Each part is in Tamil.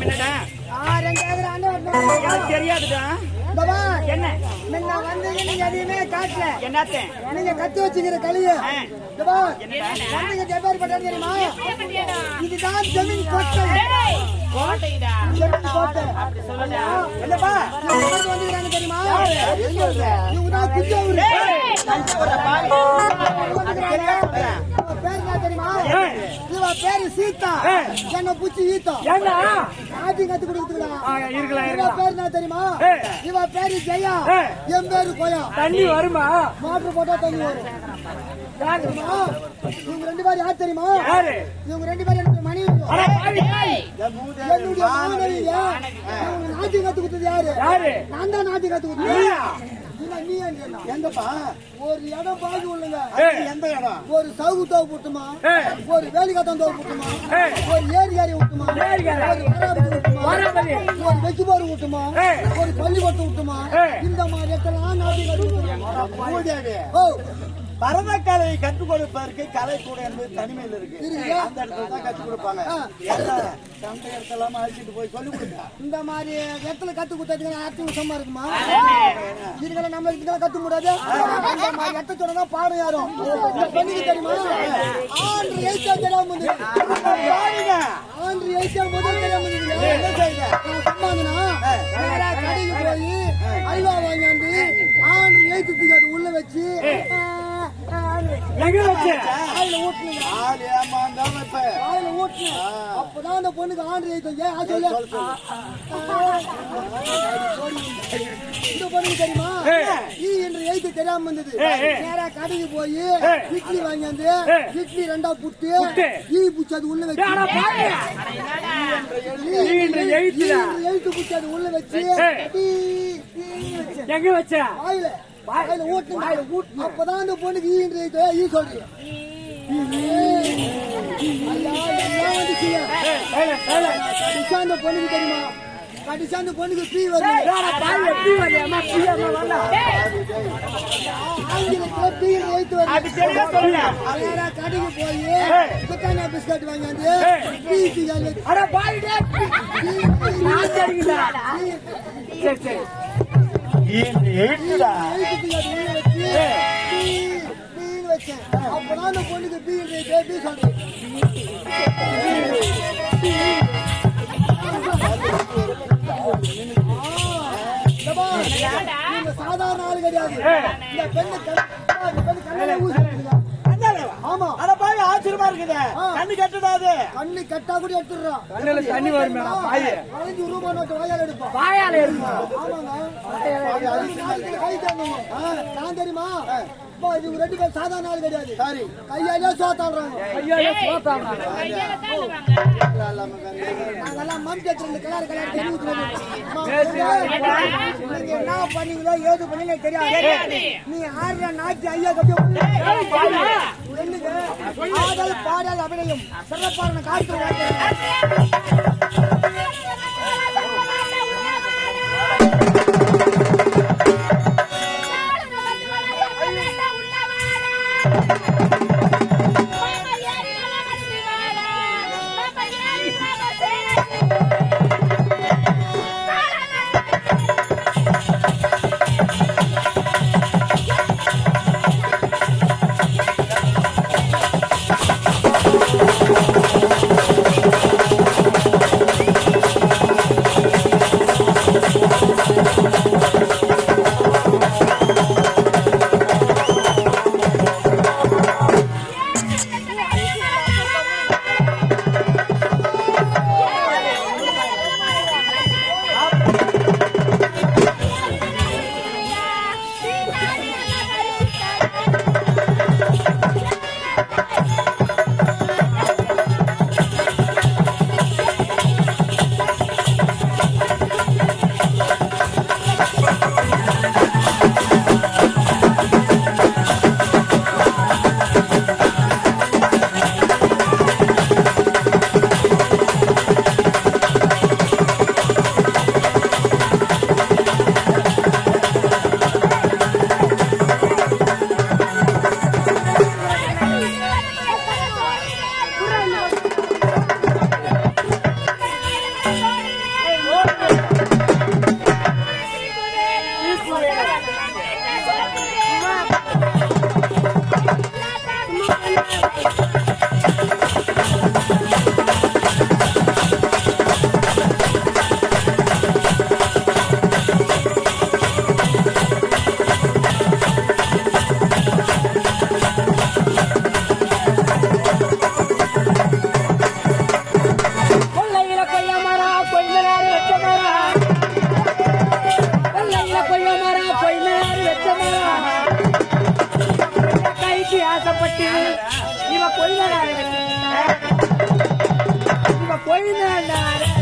வெட்டணும். எனக்கு தெரியாதுடா. என்ன முன்ன வந்தீங்க, நீங்க எதையுமே காட்டல. என்னத்தேன் நீங்க கத்தி வச்சுக்கிற. என்னடா? தெரியுமா? இதுதான் ஜமீன் கோட்டை. கோட்டைடா ஜமீன் கோட்டை. சொல்லுடா என்னப்பா? இவங்க எங்கிருந்து வந்துக்கிறாங்க தெரியுமா? இவங்க தான் குஞ்சவரு. பேர் என்ன தெரியுமா? இவ பேரு சீதா. என்னை புடிச்சு ஈத்தா. ஏண்டா ஆதி கத்து. ஆ, இருக்கலாம் இவ இருக்கலாம் பேர் என்ன தெரியுமா? இவ பேரு ஜெயா. என் பேரு கோயா. தண்ணி வருமா போட்டா தண்ணி வரும். இவங்க ரெண்டு பேரும் யார் தெரியுமா? யாரு இவங்க ரெண்டு பேரும் எனக்கு மனைவி. அட பாவி. என்னுடைய. இவங்க நாட்டி கத்து கொடுத்தது யாரு? யாரு நான் தான் நாட்டி கத்து கொடுத்தேன். எங்கப்பா? ஒரு இடம் உள்ளங்க ஏய். எந்த இடம் ஒரு சவுகு தோவு போட்டுமா. ஒரு வேலிகாத்தம் தோவு போட்டுமா. ஒரு ஏரிகாரி விட்டுமா ஏரிகாரி. ஒரு விட்டுமா வராபதி. ஒரு பள்ளிக்கூட்டம் விட்டுமா ஏய். இந்த மாதிரி இடத்தெல்லாம் நாட்டி கட்டு ஓ பரதக்கலையை கற்றுக் கொடுப்பதற்கு கலை கூட என்பது தனிமையில் இருக்கு? அந்த இடத்துல தான் கற்றுக் கொடுப்பாங்க. சண்டை இடத்தெல்லாம் அழைச்சிட்டு போய் சொல்லி கொடுங்க இந்த மாதிரி இடத்துல கத்து கொடுத்ததுக்கு அர்த்தம் சும்மா இருக்குமா? இதுகளை நம்ம இதுகளை கத்து முடியாது இந்த மாதிரி இடத்த சொன்னா பாடம் யாரும்? இந்த பெண்ணுக்கு தெரியுமா? ஆண்டு எழுத்தா தெரியாம வந்து. ஆண்டு எழுத்தா முதல் தெரியாம. என்ன செய்யுங்க நான் சும்மாங்கண்ணா நேரா கடைக்கு போய் அல்வா வாங்கியாந்து ஆண்டு எழுத்துக்கு அது உள்ள வச்சு எங்க வச்ச? ஆயில ஊட்டுனீங்க. ஆள் ஏமாந்தாம இப்ப ஆயில ஊட்டுனேன் அப்பதான் அந்த பொண்ணுக்கு ஆண்டு ஏன் சொல்லு. இந்த பொண்ணுக்கு தெரியுமா? ஈ என்று எழுத்து தெரியாம வந்தது நேரா கடைக்கு போய் இட்லி வாங்கி வந்து இட்லி ரெண்டா புட்டு ஈ புச்சு அது உள்ள வச்சு. எழுத்து புச்சு அது உள்ள வச்சு. எங்க வச்ச? வாயில. வாயில ஊட்டு வாயில ஊட்டு அப்பதான் அந்த பொண்ணுக்கு ஈ என்று எழுத்து ஈ சொல்றீங்க அந்த பொண்ணுக்கு தெரியுமா? கடிச்சா அந்த பொண்ணுக்கு பீ வருது. எப்படி வர்றியாம்மா? புரியாம வரல. ஆங்கிலத்துல பீ கடைக்கு போய் பிஸ்கட் வாங்கி வந்து பீ பீ எழுதி அட பாவி, டேய். நான் சரிங்களா? சரி சரி. எழுத்துடா அப்பதான் அந்த பொண்ணுக்கு பீ சொல்றேன் சாதாரண ஆளு கிடையாது இந்த பெண்ணு ஊசி ஆச்சரியமா இருக்குது கண்ணு கட்டுடாது. கண்ணு கட்டா கூட எடுத்துடுறான் கண்ணுல தண்ணி வருமே பாய் பதினஞ்சு ரூபாய் நோட்டு வாயால எடுப்பான் வாயால இருக்குமா ஆமாங்க. கை தாங்க நான் தெரியுமா? இப்போ இது ரெண்டு பேர் சாதாரண ஆள் கிடையாது. சரி. கையாலே சோத்தாடுறாங்க. ஐயோ சோத்தாங்க நாங்கெல்லாம் மம்ஜெட் ரெண்டு கலர் கலர் நீங்க என்ன பண்ணீங்களோ ஏது பண்ணீங்க தெரியாது. நீ ஆடுற நாட்டு ஐயா என்னங்க ஆடல் பாடல் அபிநயம். சிறப்பான காட்டு இவ கொய்தாரு இவ கொய்தாரு வாசல்ல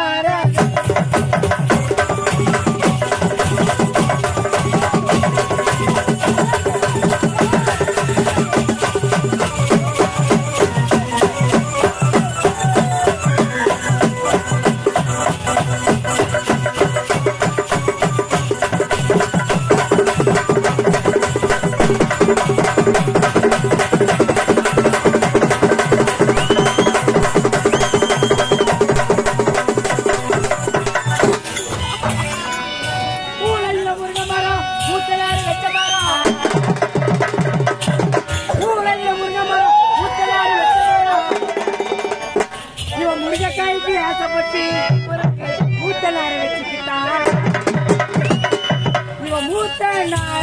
Xará. ஆசைப்பட்டு மூத்த நாரை வச்சுக்கிட்டா. இவன் மூத்த நார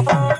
Oh, oh, oh.